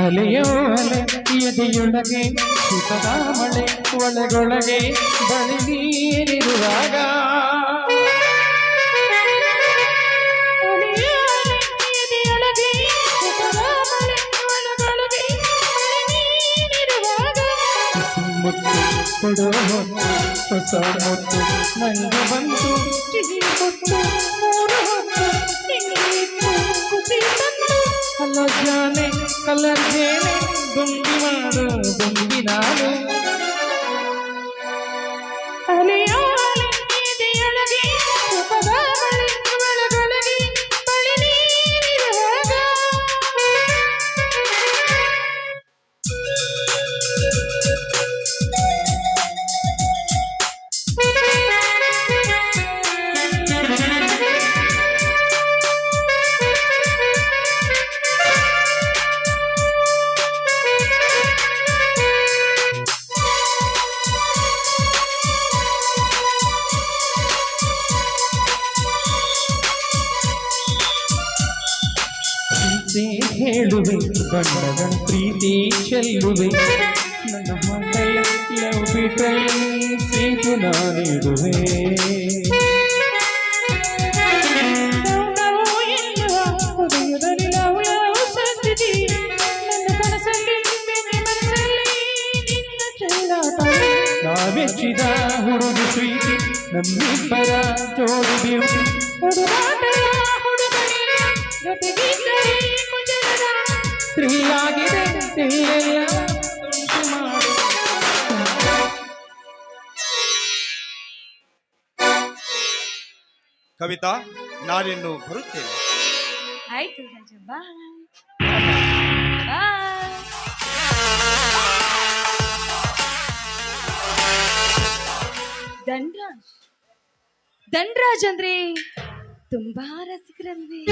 ಅಲೆಯೋ ಅಲೆ ಎದೆಯೊಳಗೆ ಸುಖದ ಮಳೆ ಒಳಗೊಳಗೆ ಬಳಿ ನೀರಿರುವಾಗ ಮುತ್ತು ಹೊತ್ತು ಹೊಸ ಮುತ್ತು ನಂಗೆ ಬಂತು ಅಲ್ಲ ಕಲರ್ ಜೇನೆ ದುಂಬಿ ಮಾಡು ದುಂಬಿ ನಾನು ಪ್ರೀತಿ ಹೇಳುವೆ ಬಣ್ಣದ ಪ್ರೀತಿ ಚೆಲ್ಲುವೆ ನನ್ನ ಹಾಟಲ್ ಲವ್ ಬಿಟಲ್ಲಿ ಪ್ರೀತಿ ನಾನಿಡುವೆ ನಾವೆಚ್ಚಿದ ಹುಡುಗಿ ಪ್ರೀತಿ ನಮ್ಮಿಬ್ಬರ ಜೋಡಿ ಬ್ಯೂಟಿ ಥ್ರಿಲ್ ಆಗಿದೆ ಥ್ರಿಲ್ಲೆಲ್ಲ ತುಂಟು ಮಾಡು ಕವಿತಾ ನಾನಿನ್ನು ಬರುತ್ತೇನೆ. ಆಯ್ತು ರಾಜ ಬಾಯ್ ಧನ್ರಾಜ್. ಧನ್ರಾಜ್ ಅಂದ್ರೆ ತುಂಬಾ ರಸಿಕರಲ್ವೇ?